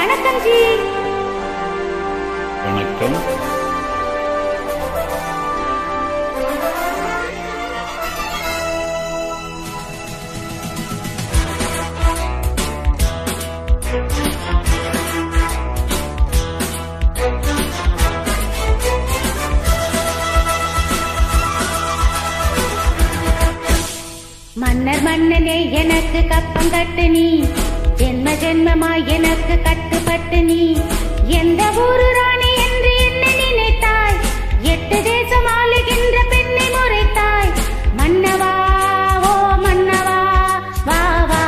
வணக்கம் ஜி. வணக்கம். மன்னர் மன்னனே எனக்கு கப்பம் கட்டு நீ. ஜென்ம ஜென்மமா எனக்கு கட்டுப்பட்டு நீ. எந்த ஊரு ராணி என்று என்ன நினைத்தாய்? எட்டு தேசம் ஆளுகின்ற பெண்ணை முறைத்தாய். மன்னவா ஓ மன்னவா வா வா.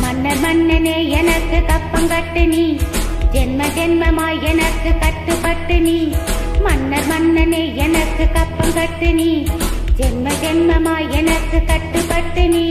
மன்னர் மன்னனே எனக்கு கப்பம் கட்டு நீ. ஜென்ம ஜென்மமாய் எனக்கு கட்டுப்பட்டு நீ. மன்னர் மன்னனே எனக்கு கப்பம் கட்டு நீ. ஜென்ம ஜென்மமாய் எனக்கு கட்டுப்பட்டு நீ.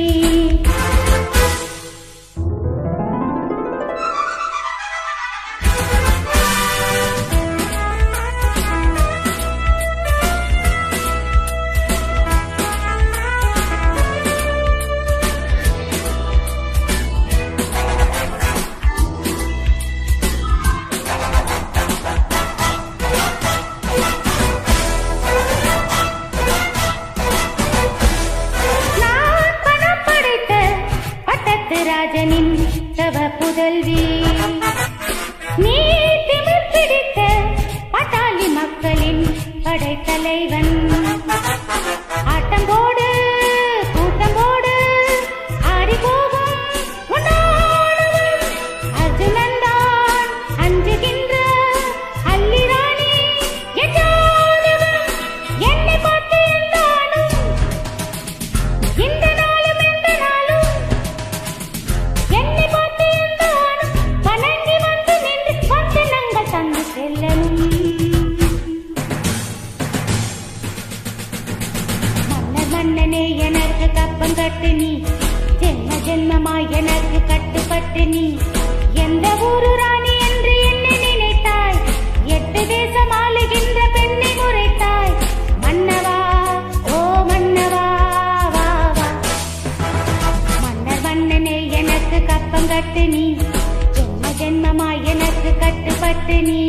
ராஜனின் தவ புதல்வி. நீ திமிர் பிடித்த பட்டாளி மக்களின் படைத்தலைவன். மன்னனே எனக்கு கப்பம் கட்டு நீ. ஜென்ம ஜென்மமாய் எனக்கு கட்டுப்பட்டு நீ. எந்த ஊரு ராணி என்று என்ன நினைத்தாய்? எட்டு தேசம் ஆளுகின்ற பெண்ணை முறைத்தாய். மன்னவா ஓ மன்னவா வா வா. மன்னர் மன்னனே எனக்கு கப்பம் கட்டு நீ. ஜென்ம ஜென்மமாய் எனக்கு கட்டுப்பட்டு நீ.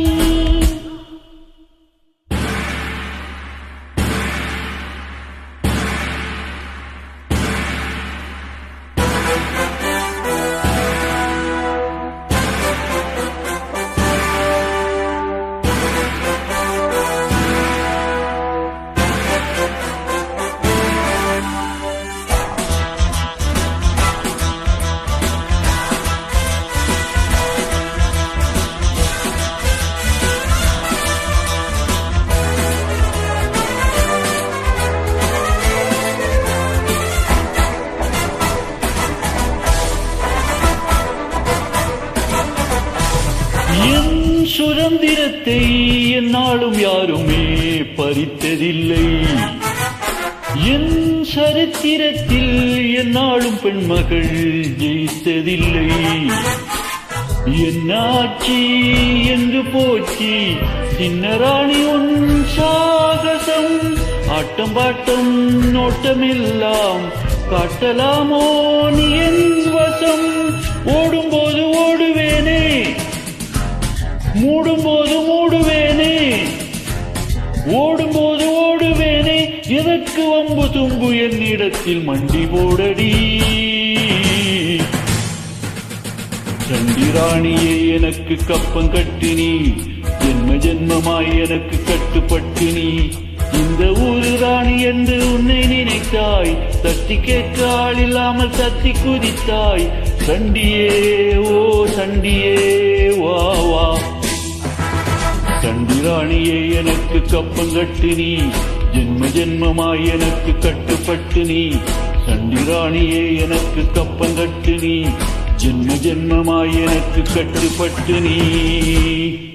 என் சுதந்திரத்தை என்னாலும் யாருமே பறித்ததில்லை. என் சரித்திரத்தில் என்னாலும் பெண்மகள் ஜெயித்ததில்லை. என்னாச்சி என்று போச்சி சின்னராணி உன் சாகசம் ஆட்டம் பாட்டம் நோட்டமெல்லாம் காட்டலாமோ நீ என் ஓடும்போது ஓடுவேனே. எதற்கு வம்பு தும்பு என்னிடத்தில் மண்டி போடடி. சண்டிராணியே எனக்கு கப்பம் கட்டினி ஜென்ம ஜென்மமாய் எனக்கு கட்டுப்பட்டு நீ. இந்த ஊரு ராணி என்று உன்னை நினைத்தாய். தட்டி கேட்க ஆள் இல்லாமல் தத்தி குதித்தாய். சண்டியே ஓ சண்டியே வா வா. இந்திராணியே எனக்கு கப்பம் கட்டு நீ. ஜென்ம ஜென்மமாய் எனக்கு கட்டுப்பட்டு நீ. சண்டிராணியே எனக்கு கப்பம் கட்டு நீ. ஜென்ம ஜென்மமாய் எனக்கு கட்டுப்பட்டு நீ.